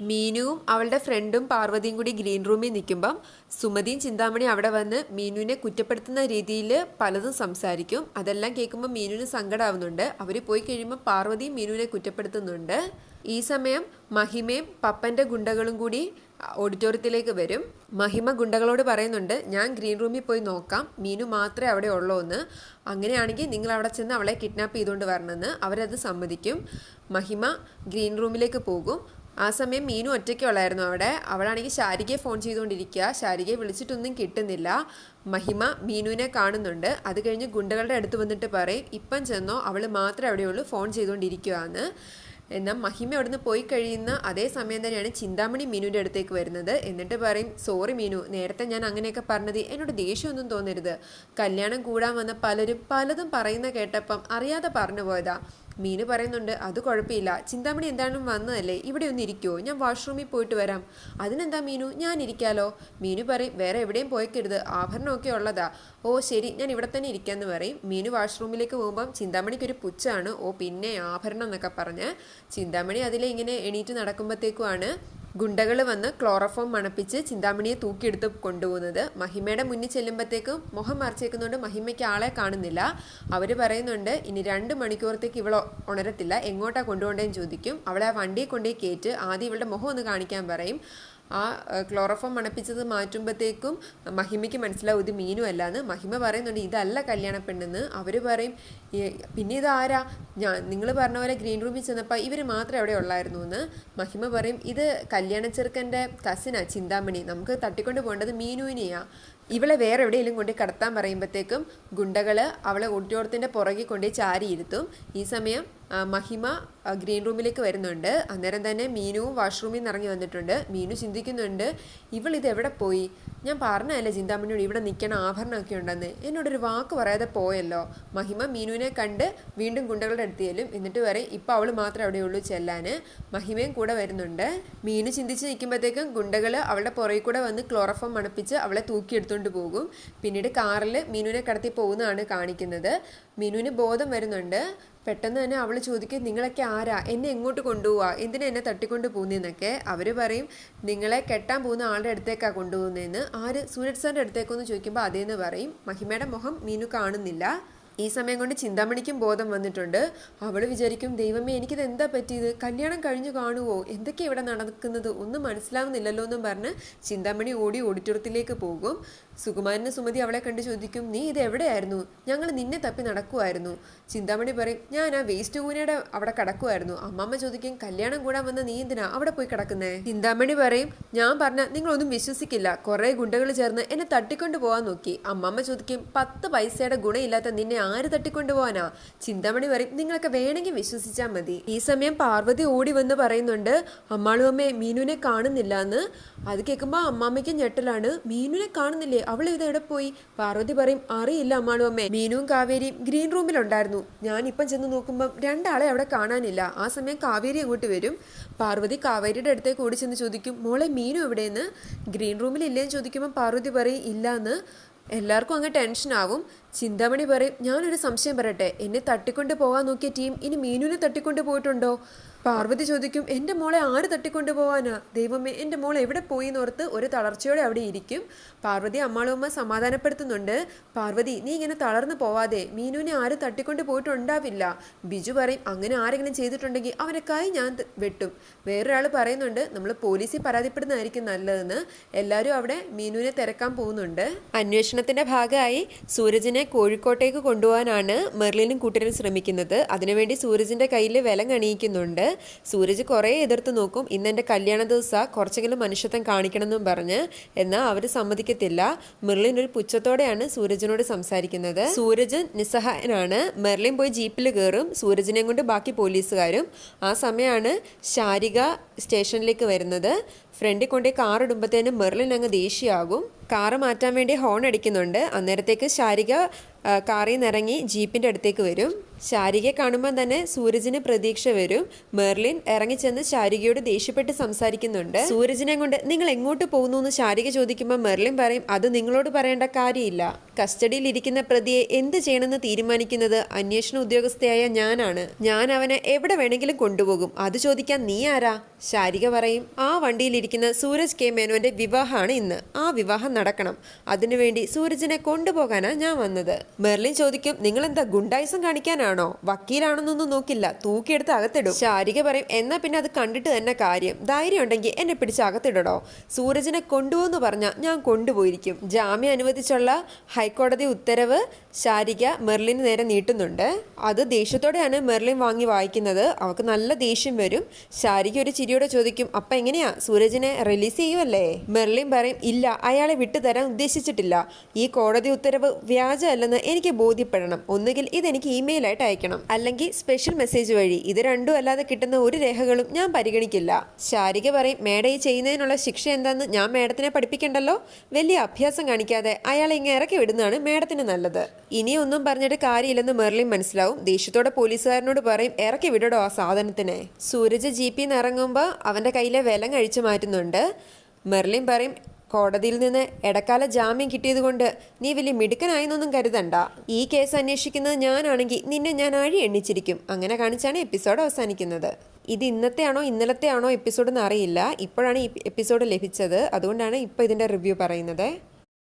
മീനുവും അവളുടെ ഫ്രണ്ടും പാർവതിയും കൂടി ഗ്രീൻ റൂമിൽ നിൽക്കുമ്പം സുമതിയും ചിന്താമണി അവിടെ വന്ന് മീനുവിനെ കുറ്റപ്പെടുത്തുന്ന രീതിയിൽ പലതും സംസാരിക്കും. അതെല്ലാം കേൾക്കുമ്പോൾ മീനുവിന് സങ്കടമാവുന്നുണ്ട് അവർ പോയി കഴിയുമ്പോൾ പാർവതിയും മീനുവിനെ കുറ്റപ്പെടുത്തുന്നുണ്ട്. ഈ സമയം മഹിമയും പപ്പന്റെ ഗുണ്ടകളും കൂടി ഓഡിറ്റോറിയത്തിലേക്ക് വരും. മഹിമ ഗുണ്ടകളോട് പറയുന്നുണ്ട് ഞാൻ ഗ്രീൻ റൂമിൽ പോയി നോക്കാം. മീനു മാത്രമേ അവിടെ ഉള്ളൂ എന്ന്. അങ്ങനെയാണെങ്കിൽ നിങ്ങൾ അവിടെ ചെന്ന് അവളെ കിഡ്നാപ്പ് ചെയ്തുകൊണ്ട് വരണമെന്ന്. അവരത് സമ്മതിക്കും. മഹിമ ഗ്രീൻ റൂമിലേക്ക് പോകും. ആ സമയം മീനു ഒറ്റയ്ക്കുള്ളായിരുന്നു അവിടെ. അവളാണെങ്കിൽ ശാരികയെ ഫോൺ ചെയ്തുകൊണ്ടിരിക്കുക. ശാരികയെ വിളിച്ചിട്ടൊന്നും കിട്ടുന്നില്ല. മഹിമ മീനുവിനെ കാണുന്നുണ്ട്. അത് കഴിഞ്ഞ് ഗുണ്ടകളുടെ അടുത്ത് വന്നിട്ട് പറയും ഇപ്പം ചെന്നോ അവൾ മാത്രമേ അവിടെയുള്ളൂ ഫോൺ ചെയ്തുകൊണ്ടിരിക്കുകയാണ് എന്നാൽ മഹിമ അവിടുന്ന് പോയി കഴിയുന്ന അതേ സമയം തന്നെയാണ് ചിന്താമണി മീനുവിന്റെ അടുത്തേക്ക് വരുന്നത്. എന്നിട്ട് പറയും സോറി മീനു നേരത്തെ ഞാൻ അങ്ങനെയൊക്കെ പറഞ്ഞത് എന്നോട് ദേഷ്യമൊന്നും തോന്നരുത്. കല്യാണം കൂടാൻ വന്ന പലരും പലതും പറയുന്ന കേട്ടപ്പം അറിയാതെ പറഞ്ഞു പോയതാ. മീനു പറയുന്നുണ്ട് അത് കുഴപ്പമില്ല. ചിന്താമണി എന്താണെന്നും വന്നതല്ലേ? ഇവിടെ ഒന്ന് ഇരിക്കുമോ ഞാൻ വാഷ്റൂമിൽ പോയിട്ട് വരാം. അതിനെന്താ മീനു? ഞാൻ ഇരിക്കാലോ? മീനു പറയും വേറെ എവിടെയും പോയിക്കരുത്. ആഭരണമൊക്കെ ഉള്ളതാ. ഓ ശരി. ഞാൻ ഇവിടെ തന്നെ ഇരിക്കാമെന്ന് പറയും. മീനു വാഷ്റൂമിലേക്ക് പോകുമ്പം ചിന്താമണിക്ക് ഒരു പുച്ഛാണ് ഓ പിന്നെ ആഭരണം എന്നൊക്കെ പറഞ്ഞ് ചിന്താമണി അതിലെ ഇങ്ങനെ എണീറ്റ് നടക്കുമ്പോഴത്തേക്കുമാണ് ഗുണ്ടകൾ വന്ന് ക്ലോറോഫോം മണപ്പിച്ച് ചിന്താമണിയെ തൂക്കിയെടുത്ത് കൊണ്ടുപോകുന്നത്. മഹിമയുടെ മുന്നിൽ ചെല്ലുമ്പോഴത്തേക്കും മുഖം മറച്ചേക്കുന്നതുകൊണ്ട് മഹിമയ്ക്ക് ആളെ കാണുന്നില്ല. അവർ പറയുന്നുണ്ട് ഇനി രണ്ട് മണിക്കൂറത്തേക്ക് ഇവൾ ഉണരത്തില്ല. എങ്ങോട്ടാണ് കൊണ്ടുപോകേണ്ടതെന്ന് ചോദിക്കും. അവളെ ആ വണ്ടിയെ കൊണ്ടുപോയി കയറ്റ്. ആദ്യം ഇവളുടെ മുഖം ഒന്ന് കാണിക്കാൻ പറയും. ആ ക്ലോറോഫോം മണപ്പിച്ചത് മാറ്റുമ്പോഴത്തേക്കും മഹിമയ്ക്ക് മനസ്സിലാവും ഇത് മീനും അല്ലാന്ന് മഹിമ പറയുന്നുണ്ട് ഇതല്ല കല്യാണ പെണ്ണെന്ന്. അവർ പറയും "ഈ- പിന്നെ ഇതാരാ ഞാൻ നിങ്ങൾ പറഞ്ഞ പോലെ ഗ്രീൻ റൂമിൽ ചെന്നപ്പോൾ ഇവർ മാത്രമേ അവിടെ ഉള്ളായിരുന്നു എന്ന് മഹിമ പറയും ഇത് കല്യാണ ചെറുക്കന്റെ കസിനാ ചിന്താമണി. നമുക്ക് തട്ടിക്കൊണ്ട് പോകേണ്ടത് മീനുവിനെയാ. ഇവളെ വേറെ എവിടെയെങ്കിലും കൊണ്ട് കടത്താൻ പറയുമ്പോഴത്തേക്കും ഗുണ്ടകൾ അവളെ ഓഡിറ്റോറിയത്തിന്റെ പുറകെ കൊണ്ട് ചാരിയിരുത്തും ഈ സമയം മഹിമ ഗ്രീൻ റൂമിലേക്ക് വരുന്നുണ്ട്. അന്നേരം തന്നെ മീനുവും വാഷ്റൂമിൽ നിന്ന് ഇറങ്ങി വന്നിട്ടുണ്ട്. മീനു ചിന്തിക്കുന്നുണ്ട് ഇവൾ ഇത് എവിടെ പോയി? ഞാൻ പറഞ്ഞതല്ലേ ചിന്താമണിയോട് ഇവിടെ നിൽക്കണ ആഭരണമൊക്കെ ഉണ്ടെന്ന്. എന്നോടൊരു വാക്ക് പറയാതെ പോയല്ലോ. മഹിമ മീനുവിനെ കണ്ട് വീണ്ടും ഗുണ്ടകളുടെ അടുത്ത് ചെല്ലും. എന്നിട്ട് വരെ ഇപ്പം അവൾ മാത്രമേ അവിടെയുള്ളൂ ചെല്ലാൻ മഹിമയും കൂടെ വരുന്നുണ്ട്. മീനു ചിന്തിച്ച് നിൽക്കുമ്പോഴത്തേക്കും ഗുണ്ടകൾ അവളുടെ പുറകിൽ കൂടെ വന്ന് ക്ലോറോഫോം മണപ്പിച്ച് അവളെ തൂക്കിയെടുത്തുകൊണ്ട് പോകും. പിന്നീട് കാറിൽ മിനുവിനെ കടത്തി പോകുന്നതാണ് കാണിക്കുന്നത്. മിനുവിന് ബോധം വരുന്നുണ്ട്. പെട്ടെന്ന് തന്നെ അവൾ ചോദിക്കും നിങ്ങളൊക്കെ ആരാ? എന്നെ എങ്ങോട്ട് കൊണ്ടുപോവാ? എന്തിനാ എന്നെ തട്ടിക്കൊണ്ട് പോകുന്നതെന്നൊക്കെ അവർ പറയും നിങ്ങളെ കെട്ടാൻ പോകുന്ന ആളുടെ അടുത്തേക്കാണ് കൊണ്ടുപോകുന്നതെന്ന് ആര് സൂരജ് സാറിന്റെ അടുത്തേക്കൊന്ന് ചോദിക്കുമ്പോൾ അതേന്ന് പറയും. മഹിമയുടെ മുഖം മീനു കാണുന്നില്ല. ഈ സമയം കൊണ്ട് ചിന്താമണിക്കും ബോധം വന്നിട്ടുണ്ട്. അവൾ വിചാരിക്കും ദൈവമേ എനിക്കിത് എന്താ പറ്റിയത്? കല്യാണം കഴിഞ്ഞു കാണുവോ? എന്തൊക്കെ ഇവിടെ നടക്കുന്നത്? ഒന്നും മനസ്സിലാവുന്നില്ലല്ലോ എന്നും പറഞ്ഞ് ചിന്താമണി ഓടി ഓഡിറ്റോറിയത്തിലേക്ക് പോകും. സുകുമാരന് സുമതി അവളെ കണ്ട് ചോദിക്കും നീ ഇത് എവിടെയായിരുന്നു? ഞങ്ങൾ നിന്നെ തപ്പി നടക്കുമായിരുന്നു ചിന്താമണി പറയും ഞാൻ ആ വേസ്റ്റ് കൂനയുടെ അവിടെ കിടക്കുമായിരുന്നു അമ്മമ്മ ചോദിക്കും കല്യാണം കൂടാൻ വന്ന നീ എന്തിനാ അവിടെ പോയി കിടക്കുന്നേ? ചിന്താമണി പറയും ഞാൻ പറഞ്ഞ നിങ്ങളൊന്നും വിശ്വസിക്കില്ല. കുറേ ഗുണ്ടകൾ ചേർന്ന് എന്നെ തട്ടിക്കൊണ്ട് പോകാൻ നോക്കി. അമ്മമ്മ ചോദിക്കും പത്ത് പൈസയുടെ ഗുണമില്ലാത്ത നിന്നെ ആര് തട്ടിക്കൊണ്ടുപോകാനാ ചിന്തമണി പറയും നിങ്ങളൊക്കെ വേണമെങ്കിൽ വിശ്വസിച്ചാൽ മതി. ഈ സമയം പാർവതി ഓടി വന്ന് പറയുന്നുണ്ട് അമ്മാളും അമ്മേ മീനുവിനെ കാണുന്നില്ല എന്ന് അത് കേൾക്കുമ്പോൾ അമ്മാമ്മയ്ക്ക് ഞെട്ടലാണ് മീനുവിനെ കാണുന്നില്ലേ? അവൾ ഇത് എവിടെ പോയി? പാർവതി പറയും അറിയില്ല അമ്മാളും അമ്മേ. മീനുവും കാവേരിയും ഗ്രീൻ റൂമിലുണ്ടായിരുന്നു. ഞാൻ ഇപ്പം ചെന്ന് നോക്കുമ്പോൾ രണ്ടാളെ അവിടെ കാണാനില്ല. ആ സമയം കാവേരി അങ്ങോട്ട് വരും. പാർവതി കാവേരിയുടെ അടുത്തേക്ക് ഓടി ചെന്ന് ചോദിക്കും മോളെ മീനു എവിടെയെന്ന്? ഗ്രീൻ റൂമിലില്ലേന്ന് ചോദിക്കുമ്പോൾ പാർവതി പറയും ഇല്ല എന്ന് എല്ലാവർക്കും അങ്ങ് ടെൻഷനാവും ചിന്താമണി പറയും ഞാനൊരു സംശയം പറയട്ടെ. എന്നെ തട്ടിക്കൊണ്ട് പോകാൻ നോക്കിയ ടീം ഇനി മീനുവിനെ തട്ടിക്കൊണ്ട് പോയിട്ടുണ്ടോ? പാർവതി ചോദിക്കും എന്റെ മോളെ ആര് തട്ടിക്കൊണ്ടുപോവാനാ ദൈവമേ എന്റെ മോൾ എവിടെ പോയി? എന്നോർത്ത് ഒരു തളർച്ചയോടെ അവിടെ ഇരിക്കും. പാർവതി അമ്മാളുമ്മ സമാധാനപ്പെടുത്തുന്നുണ്ട്. പാർവതി നീ ഇങ്ങനെ തളർന്നു പോവാതെ മീനുവിനെ ആര് തട്ടിക്കൊണ്ട് പോയിട്ടുണ്ടാവില്ല. ബിജു പറയും അങ്ങനെ ആരെങ്കിലും ചെയ്തിട്ടുണ്ടെങ്കിൽ അവനെ കൈ ഞാൻ വെട്ടും. വേറൊരാൾ പറയുന്നുണ്ട് നമ്മൾ പോലീസിൽ പരാതിപ്പെടുന്നതായിരിക്കും നല്ലതെന്ന്. എല്ലാവരും അവിടെ മീനുവിനെ തിരക്കാൻ പോകുന്നുണ്ട്. അന്വേഷണത്തിന്റെ ഭാഗമായി സൂരജിനെ കോഴിക്കോട്ടേക്ക് കൊണ്ടുപോകാനാണ് മെർലിനും കൂട്ടരും ശ്രമിക്കുന്നത്. അതിനുവേണ്ടി സൂരജിന്റെ കയ്യിൽ വില കണിയിക്കുന്നുണ്ട്. സൂരജ് കുറേ എതിർത്ത് നോക്കും ഇന്ന് എന്റെ കല്യാണ ദിവസം കുറച്ചെങ്കിലും മനുഷ്യത്വം കാണിക്കണമെന്നും പറഞ്ഞ് എന്നാൽ അവർ സമ്മതിക്കത്തില്ല. മെർലിൻ ഒരു പുച്ഛത്തോടെയാണ് സൂരജിനോട് സംസാരിക്കുന്നത്. സൂരജ് നിസ്സഹായനാണ്. മെർലിൻ പോയി ജീപ്പിൽ കയറും. സൂരജിനെയും കൊണ്ട് ബാക്കി പോലീസുകാരും. ആ സമയമാണ് ശാരിക സ്റ്റേഷനിലേക്ക് വരുന്നത്. ഫ്രണ്ടിൽ കൊണ്ടേ കാർ ഇടുമ്പോഴത്തേനും മെർലിൻ അങ്ങ് ദേഷ്യമാകും കാറ് മാറ്റാൻ വേണ്ടി ഹോൺ അടിക്കുന്നുണ്ട്. അന്നേരത്തേക്ക് ശാരിക കാറിൽ നിറങ്ങി ഇറങ്ങി ജീപ്പിന്റെ അടുത്തേക്ക് വരും. ശാരികയെ കാണുമ്പോൾ തന്നെ സൂരജിന് പ്രതീക്ഷ വരും. മെർലിൻ ഇറങ്ങിച്ചെന്ന് ശാരികയോട് ദേഷ്യപ്പെട്ട് സംസാരിക്കുന്നുണ്ട്. സൂരജിനെ കൊണ്ട് നിങ്ങൾ എങ്ങോട്ട് പോകുന്നു എന്ന് ശാരിക ചോദിക്കുമ്പോൾ മെർലിൻ പറയും അത് നിങ്ങളോട് പറയേണ്ട കാര്യമില്ല. കസ്റ്റഡിയിൽ ഇരിക്കുന്ന പ്രതിയെ എന്ത് ചെയ്യണമെന്ന് തീരുമാനിക്കുന്നത് അന്വേഷണ ഉദ്യോഗസ്ഥയായ ഞാനാണ്. ഞാൻ അവനെ എവിടെ വേണമെങ്കിലും കൊണ്ടുപോകും. അത് ചോദിക്കാൻ നീ ആരാ? ശാരിക പറയും ആ വണ്ടിയിലിരിക്കുന്ന സൂരജ് കെ. മേനോന്റെ വിവാഹമാണ് ഇന്ന്. ആ വിവാഹം നടക്കണം. അതിനുവേണ്ടി സൂരജിനെ കൊണ്ടുപോകാനാണ് ഞാൻ വന്നത്. മെർലിൻ ചോദിക്കും നിങ്ങൾ എന്താ ഗുണ്ടായിസം കാണിക്കാനാണോ? വക്കീലാണെന്നൊന്നും നോക്കില്ല. തൂക്കിയെടുത്ത് അകത്തിടും. ശാരിക പറയും എന്നാ പിന്നെ അത് കണ്ടിട്ട് തന്നെ കാര്യം. ധൈര്യം ഉണ്ടെങ്കിൽ എന്നെ പിടിച്ച് അകത്തിടടോ സൂരജിനെ കൊണ്ടുപോകുന്നു പറഞ്ഞാൽ ഞാൻ കൊണ്ടുപോയിരിക്കും. ജാമ്യം അനുവദിച്ചുള്ള ഹൈക്കോടതി ഉത്തരവ് ശാരിക മെർലിന് നേരെ നീട്ടുന്നുണ്ട്. അത് ദേഷ്യത്തോടെയാണ് മെർലിൻ വാങ്ങി വായിക്കുന്നത്. അവൾക്ക് നല്ല ദേഷ്യം വരും. ശാരിക ഒരു ചിരിയോടെ ചോദിക്കും അപ്പൊ എങ്ങനെയാ? സൂരജിനെ റിലീസ് ചെയ്യുമല്ലേ മെർലിൻ പറയും ഇല്ല അയാളെ വിട്ടുതരാൻ ഉദ്ദേശിച്ചിട്ടില്ല. ഈ കോടതി ഉത്തരവ് വ്യാജമല്ലെന്ന് എനിക്ക് ബോധ്യപ്പെടണം. ഒന്നുകിൽ ഇതെനിക്ക് ഇമെയിൽ ആയിട്ട് അയക്കണം. അല്ലെങ്കിൽ സ്പെഷ്യൽ മെസ്സേജ് വഴി ഇത് രണ്ടും അല്ലാതെ കിട്ടുന്ന ഒരു രേഖകളും ഞാൻ പരിഗണിക്കില്ല. ശാരിക പറയും മേഡ ഈ ചെയ്യുന്നതിനുള്ള ശിക്ഷ എന്താന്ന് ഞാൻ മേഡത്തിനെ പഠിപ്പിക്കണ്ടല്ലോ? വലിയ അഭ്യാസം കാണിക്കാതെ അയാളെ ഇങ്ങനെ ഇറക്കി വിടുന്നതാണ് മേഡത്തിന് നല്ലത്. ഇനിയൊന്നും പറഞ്ഞിട്ട് കാര്യമില്ലെന്ന് മെർലിൻ മനസ്സിലാവും. ദേഷ്യത്തോടെ പോലീസുകാരനോട് പറയും ഇറക്കി വിടടോ ആ സാധനത്തിനെ. സൂരജ് ജീപ്പിൽ നിന്ന് ഇറങ്ങുമ്പോൾ അവന്റെ കയ്യിലെ വില കഴിച്ചു മാറ്റുന്നുണ്ട്. മെർലിൻ പറയും കോടതിയിൽ നിന്ന് ഇടക്കാല ജാമ്യം കിട്ടിയതുകൊണ്ട് നീ വലിയ മിടുക്കനായെന്നൊന്നും കരുതണ്ട. ഈ കേസ് അന്വേഷിക്കുന്നത് ഞാനാണെങ്കിൽ നിന്നെ ഞാൻ അഴി എണ്ണിച്ചിരിക്കും. അങ്ങനെ കാണിച്ചാണ് എപ്പിസോഡ് അവസാനിക്കുന്നത്. ഇത് ഇന്നത്തെയാണോ ഇന്നലത്തെയാണോ എപ്പിസോഡ് എന്ന് അറിയില്ല. ഇപ്പോഴാണ് ഈ എപ്പിസോഡ് ലഭിച്ചത്. അതുകൊണ്ടാണ് ഇപ്പോൾ ഇതിന്റെ റിവ്യൂ പറയുന്നത്.